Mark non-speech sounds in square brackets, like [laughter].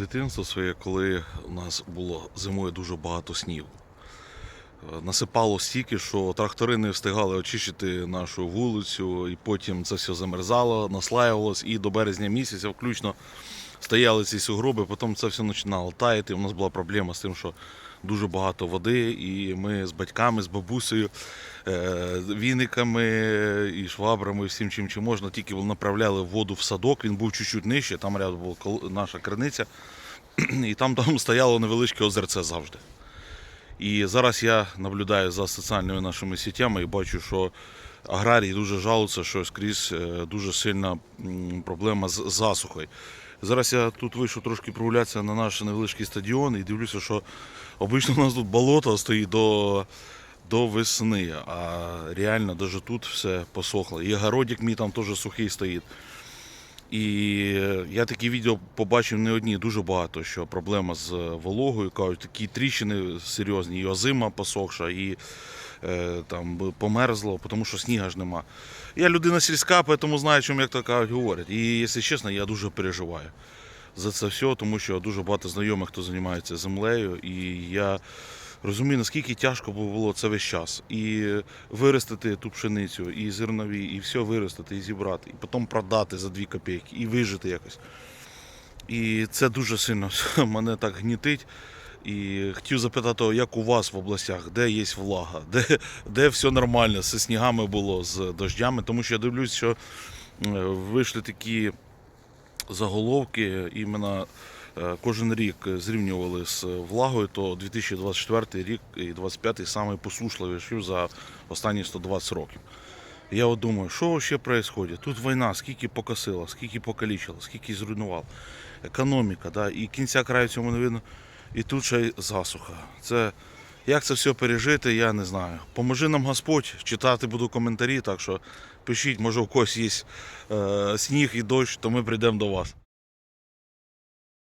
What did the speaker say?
Дитинство своє, коли у нас було зимою дуже багато снігу. Е, Насипало стільки, що трактори не встигали очищити нашу вулицю, і потім це все замерзало, наслаювалось, і до березня місяця включно стояли ці сугроби, потім це все починало таяти. У нас була проблема з тим, що дуже багато води, і ми з батьками, з бабусею, е, віниками і швабрами, всім чим чим можна, тільки направляли воду в садок. Він був чуть-чуть нижче, там рядом була наша криниця, [clears throat] і там, там стояло невеличке озерце завжди. І зараз я наблюдаю за соціальними нашими сітями і бачу, що аграрії дуже жалуються, що скрізь е, дуже сильна проблема з засухою. Зараз я тут вийшов трошки прогулятися на наш невеличкий стадіон і дивлюся, що обично у нас тут болото стоїть до, до весни, а реально навіть тут все посохло. І огородик мій там теж сухий стоїть. І я такі відео побачив не одні, дуже багато, що проблема з вологою, кажуть, такі тріщини серйозні, і озима посохша, і там померзло, тому що сніга ж нема. Я людина сільська, тому знаю, чому як кажуть, говорять. І якщо чесно, я дуже переживаю за це все, тому що дуже багато знайомих, хто займається землею, і я розумію, наскільки тяжко було це весь час. І виростити ту пшеницю, і зернові, і все виростити, і зібрати, і потім продати за 2 копійки, і вижити якось. І це дуже сильно [laughs] мене так гнітить. І хотів запитати, як у вас в областях, де є влага, [laughs] де, де все нормально, з снігами було, з дождями, тому що я дивлюсь, що е, вийшли такі заголовки, іменно е, кожен рік зрівнювали з влагою, то 2024 рік і 2025 самий посушливіший за останні 120 років. Я от думаю, що ще відбувається? Тут війна, скільки покосила, скільки покалічила, скільки зруйнувала. Економіка, да, і кінця краю цьому не видно. І тут ще й засуха. Це, як це все пережити, я не знаю. Поможи нам Господь, читати буду коментарі, так що пишіть, може у когось є е, сніг і дощ, то ми прийдемо до вас.